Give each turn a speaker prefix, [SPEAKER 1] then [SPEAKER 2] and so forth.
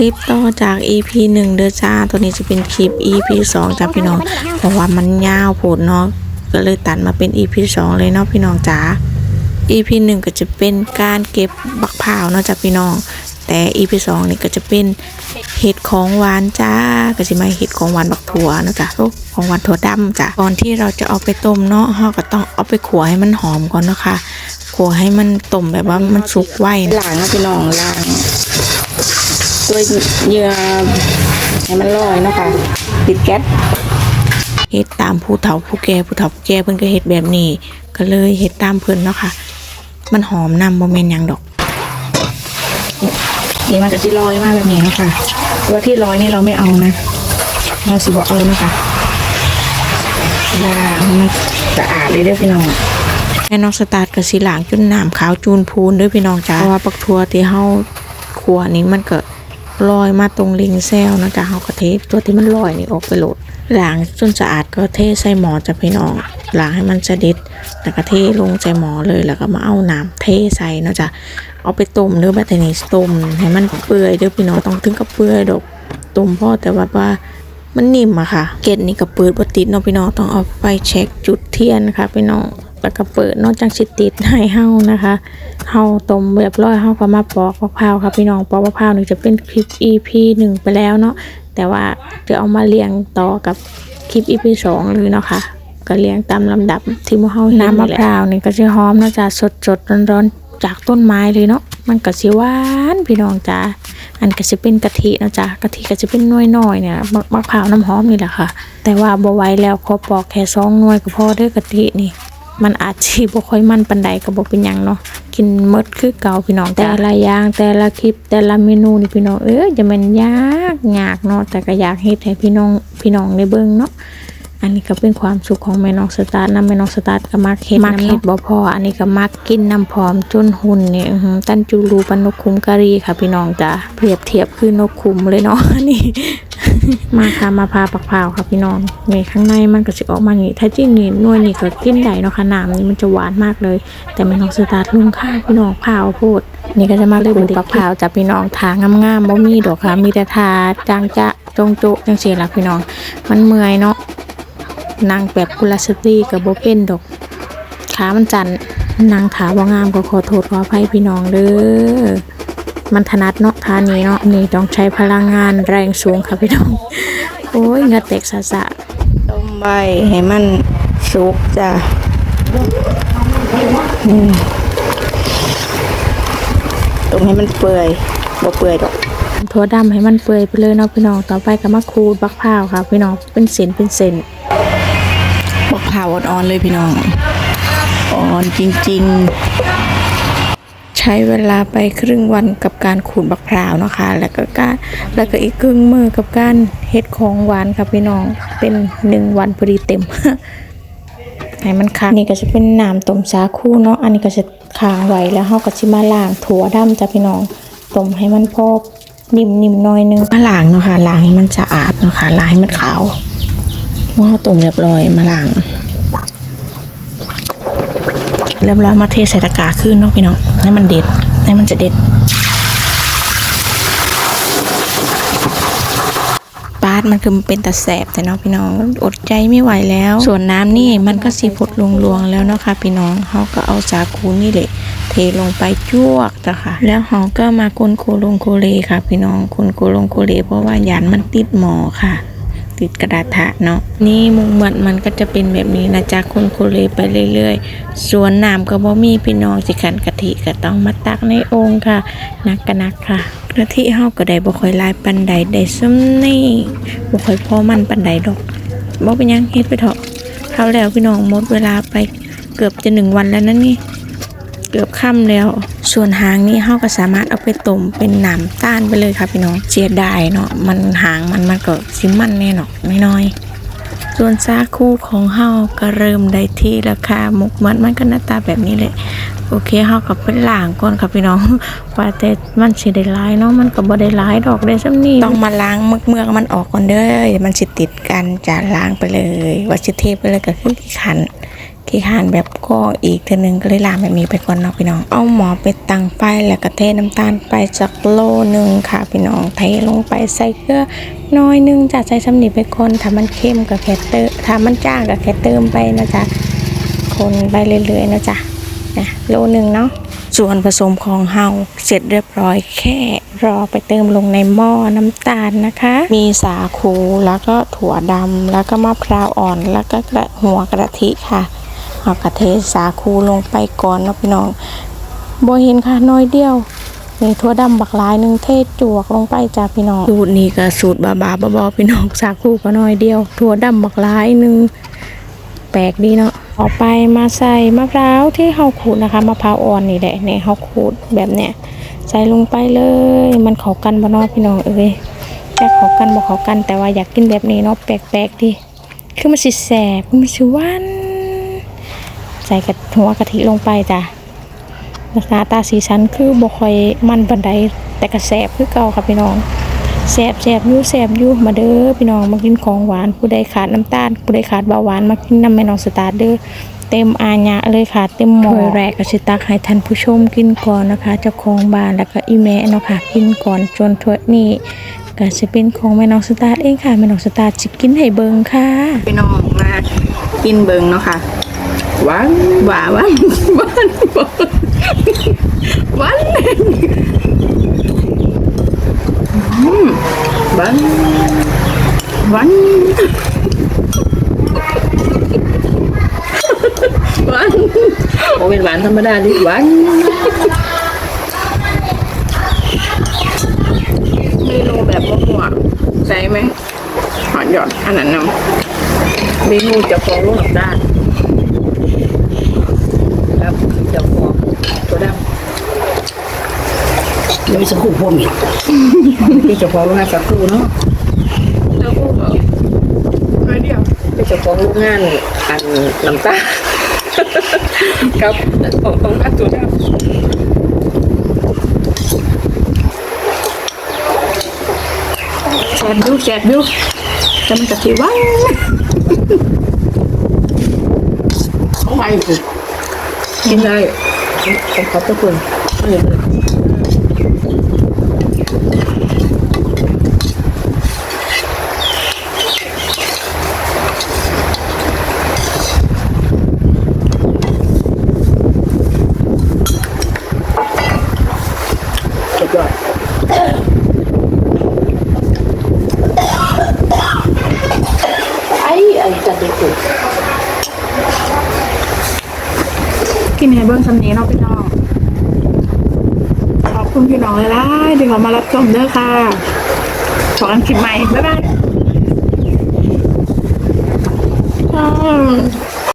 [SPEAKER 1] คลิปต่อจาก EP หนึ่งเด้อจ้า ตัวนี้จะเป็นคลิป EP สองจ้าพี่น้อง เพราะว่ามันยาวโผดเนาะ ก็เลยตัดมาเป็น EP สองเลยเนาะพี่น้องจ้า EP หนึ่งก็จะเป็นการเก็บบักพร้าวเนาะจ้าพี่น้อง แต่ EP สองนี่ก็จะเป็นเห็ดของหวานจ้า ก็จะมาเห็ดของหวานบักถั่วนะจ้ะโอ้ของหวานถั่วดำจ้ะก่อนที่เราจะเอาไปต้มเนาะเราก็ต้องเอาไปขัวให้มันหอมก่อนนะคะขัวให้มันต้มแบบว่ามันสุกไว
[SPEAKER 2] ล้างนะพี่น้องล้าง ตัวเหยื่อให้มันลอยเนาะคะปิดแก๊ส
[SPEAKER 1] เฮ็ดตามผู้เฒ่าผู้แก่ผู้เฒ่าผู้แก่เพิ่นก็เฮ็ดแบบนี้ ก็เลยเฮ็ดตามเพิ่นเนาะค่ะ มันหอมนำบ่แม่นหยังดอก
[SPEAKER 2] นี่มันจะที่ลอยมากแบบนี้เนาะคะว่าที่ลอยนี่เราไม่เอานะเราสิบอกเอาเนาะคะล้างให้มันสะอาดเลยเด้อพี่น้อง
[SPEAKER 1] แม่น้องสตาร์ทก็สิล้างจนน้ำขาวจูนพูนเด้อพี่น้องจ้าเพราะว่าปักทั่วที่เฮาคั่วนี่มันก็ ลอยมาตรงลิงแซวเนะจ้ะเฮาก็เทตัวที่มันลอยนี่ออกไปโหลดล้างจนสะอาดก็เทใส่หม้อจ้ะพี่น้องล้างให้มันสะด็ดแล้วก็เทลงใส่หม้อเลยแล้วก็มาเอาน้ำเทใส่นะจ้ะเอาไปต้มเด้อบัดนี้ต้มให้มันเปื่อยเด้อพี่น้องต้องถึงกับเปื่อยดอกต้มพอแต่ว่าว่ามันนิ่มอะค่ะ เกล็ดนี่ก็เปิดบ่ติดเนาะพี่น้องต้องเอาไปเช็คจุดเทียนค่ะพี่น้องแล้วก็เปิดนอกจากสิติดให้เฮานะคะ เฮาต้มเรียบร้อยเฮาก็มาปอกมะพร้าวค่ะพี่น้องปอกมะพร้าวนี่จะเป็นคลิป EP หนึ่งไปแล้วเนาะแต่ว่าจะเอามาเรียงต่อกับคลิป EP สองเลยเนาะค่ะก็เรียงตามลำดับที่หมู่เฮาเห็นน้ำมะพร้าวนี่ก็จะหอมเนาะจ้ะสดๆร้อนๆจากต้นไม้เลยเนาะมันก็สิหวานพี่น้องจ้าอันก็จะเป็นกะทินะจ๊ะกะทิก็จะเป็นหน้อยๆเนี่ยมะมะพร้าวน้ำหอมนี่แหละค่ะ แต่ว่าบ่ไหวแล้วขอปอกแค่สองหน่วยก็พอเด้อกะทินี่ มันอาจสิบ่ค่อยมันปานใดก็บ่เป็นหยังเนาะกินหมดคือเก่าพี่น้องแต่ละอย่างแต่ละคลิปแต่ละเมนูนี่พี่น้องเอ้ยจะมันยากยากเนาะแต่ก็อยากเฮ็ดให้พี่น้องพี่น้องได้เบิ่งเนาะอันนี้ก็เป็นความสุขของแม่น้องสตาร์ทนะแม่น้องสตาร์ทก็มักเฮ็ดมักเฮ็ดบ่พออันนี้ก็มักกินน้ำพร้อมจนหุ่นนี่อื้อหือตันจูรูปันนกคุมกะรีค่ะพี่น้องจ้ะเปรียบเทียบคือนกคุมเลยเนาะอันนี้ มาค่ะมาพาปักพร้าวค่ะพี่น้องนี่ข้างในมันก็สิออกมาอย่างนี้ถ้าจริงนี่น่วยนี่ก็กินได้เนาะค่ะน้ำนี่มันจะหวานมากเลย แต่แม่น้องสตาร์ทลุงข้าวพี่น้องพร้าวโพดนี่ก็จะมาเลยบุปักพร้าวจ้ะพี่น้องทางงามๆบ่มีดอกค่ะมีแต่ทาจางจะจงโจจังซี่ล่ะพี่น้อง มันเมื่อยเนาะนางแบบกุลสตรีกับโบเป็นดอกขามันจันนางขาบ่งามก็ขอโทษขออภัยพี่น้องเด้อ มันถนัดเนาะทานี้เนาะนี่ต้องใช้พลังงานแรงสูงค่ะพี่น้องโอ้ยเหงาแตกสะสะ
[SPEAKER 2] ต้มใบให้มันสุกจ้ะอืมต้มให้มันเปื่อยบ่เปื่อยดอก
[SPEAKER 1] ถั่วดำให้มันเปื่อยไปเลยเนาะพี่น้องต่อไปก็มาขูดบักพร้าวค่ะพี่น้องเป็นเส้นเป็นเส้น
[SPEAKER 2] บักเผาวอ่อนๆเลยพี่น้องอ่อนจริง
[SPEAKER 1] ใช้เวลาไปครึ่งวันกับการขูดบักพร้าวนะคะ แล้วก็การแล้วก็อีกครึ่งมือกับการเฮ็ดของหวานค่ะพี่น้องเป็นหนึ่งวันพอดีเต็มให้มันค้างนี่ก็จะเป็นน้ำต้มสาคูเนาะอันนี้ก็จะค้างไว้แล้วเฮาก็สิมาล้างถั่วดำจ้ะพี่น้องต้มให้มันพอนิ่มๆหน่อยนึงมาล้างเนาะค่ะล้างให้มันสะอาดเนาะค่ะล้างให้มันขาวเมื่อเฮาต้มเรียบร้อยมาล้างเรียบร้อยมาเทใส่ตะกร้าขึ้นเนาะพี่น้อง ให้มันเด็ด ให้มันจะเด็ด ปาดมันคือเป็นตะแสบแต่เนาะพี่น้องอดใจไม่ไหวแล้ว ส่วนน้ำนี่มันก็สีผดลวงๆแล้วเนาะค่ะพี่น้องเขาก็เอาสาคูนี่แหละเทลงไปจวกจ้ะค่ะ แล้วเขาก็มาคนโคลงโคเลค่ะ พี่น้องคนโคลงโคเลเพราะว่าหยันมันติดหมอค่ะ ติดกระดาษทะเนาะนี่มุงมันมันก็จะเป็นแบบนี้นะจ๊ะคนโคเลไปเรื่อยๆ ส่วนน้ำก็บ่มีพี่น้องสิขันกะทิก็ต้องมาตักในโองค์ค่ะนักกะนักค่ะกะทิเฮาก็ได้บ่ค่อยลายปันใดได้ซ้ำนี่บ่ค่อยพอมันปันใดดอกบ่เป็นยังเฮ็ดไปเถอะเท่าแล้วพี่น้องหมดเวลาไปเกือบจะหนึ่งวันแล้วนั่นนี่เกือบค่ำแล้ว ส่วนหางนี่เฮาก็สามารถเอาไปต้มเป็นหนามต้านไปเลยค่ะพี่น้องเสียดายเนาะมันหางมันมันก็สิมันแน่เนาะน้อยส่วนซาคู่ของเฮาก็เริ่มได้ที่ราคาหมกมันมันก็หน้าตาแบบนี้เลยโอเคเฮาก็ไปล้างก่อนค่ะพี่น้องว่าแต่มันสิได้หลายเนาะมันก็บ่ได้หลายดอกได้ซ้ำนี้ต้องมาล้างเมือกเมือกมันออกก่อนเด้อมันสิติดกันจะล้างไปเลย ว่าสิเทไปเลยก็คือขัน ขี้ขานแบบก็อีกเทนึงก็เลยลามแบบนี้ไปก่อนเนาะพี่น้อง เอาหมอไปตั้งไฟแล้วก็เทน้ำตาลไปจักโลนึงค่ะพี่น้องเทลงไปใส่เกลือน้อยนึงจะใส่สำนีไปก่อนถ้ามันเข้มก็แค่เติมถ้ามันจ้างก็แค่เติมไปนะจ๊ะคนไปเรื่อยๆนะจ๊ะนะโลนึงเนาะส่วนผสมของเฮาเสร็จเรียบร้อยแค่รอไปเติมลงในหม้อน้ำตาลนะคะ มีสาคูแล้วก็ถั่วดำแล้วก็มะพร้าวอ่อน แล้วก็กระหัวกระทิค่ะ เอากระเทสาคูลงไปก่อนเนาะพี่น้องบ่เห็นค่ะน้อยเดียวมีถั่วดำบักหลายหนึ่งเทจวกลงไปจ้าพี่น้องสูตรนี้ก็สูตรบาบาๆบอพี่น้องสาคูก็น้อยเดียว ถั่วดำบักหลายหนึ่งแปลกดีเนาะต่อไปมาใส่มะพร้าวที่เฮาขูดนะคะมะพร้าวอ่อนนี่แหละเนี่ยเฮาขูดแบบเนี้ยใส่ลงไปเลย มันเข้ากันบ่เนาะพี่น้องเอ้ยแต่เข้ากันบ่เข้ากันแต่ว่าอยากกินแบบนี้เนาะแปลกๆดีคือมันสิแสบมันสิหวาน ใส่กระหัวกะทิลงไปจ้ะหน้าตาสีสันคือบ่ค่อยมันปานใดแต่ก็แสบคือเก่าค่ะพี่น้องแสบแสบอยู่แสบอยู่มาเด้อพี่น้องมากินของหวานผู้ใดขาดน้ำตาลผู้ใดขาดเบาหวานมากินน้ำแม่น้องสตาร์เด้อเต็มอาญะเลยค่ะ เต็มหม้อถ้วยแรกก็สิตักให้ท่านผู้ชมกินก่อนนะคะเจ้าของบ้านแล้วก็อีแม่เนาะค่ะกินก่อนจนถ้วยนี้ก็จะเป็นของแม่น้องสตาร์เองค่ะแม่น้องสตาร์จะกินให้เบิ่งค่ะ
[SPEAKER 2] พี่น้องมากินเบิงเนาะค่ะ หวานหวานหวานหวานหวานอืมหวานหวานหวานโอ้ เจ้าะเมนูจะฟองลูกหลับด้านครับจะฟองตัวด
[SPEAKER 3] ยังมีสักคู่พ่วงอีกำ
[SPEAKER 2] ที่จะฟองโรงงานสักคู่เนาะแล้วก็ไม่เดียวที่จะฟองโรงงานอันน้ำตาครับของของอันตัวดำแสบดูแสบดูจะมันจะทีว่า
[SPEAKER 3] เขาไปสิ
[SPEAKER 2] กินได้ขอบพระคุณเออสุดยอด
[SPEAKER 3] ไอ้ไอ้จะเด็กอยู่
[SPEAKER 2] กินให้เบิ้งสำเนีเนาะพี่น้อง ขอบคุณพี่น้องเลายๆที่เขามารับชมเด้อค่ะขอกันคลิปใหม่ บ๊ายบาย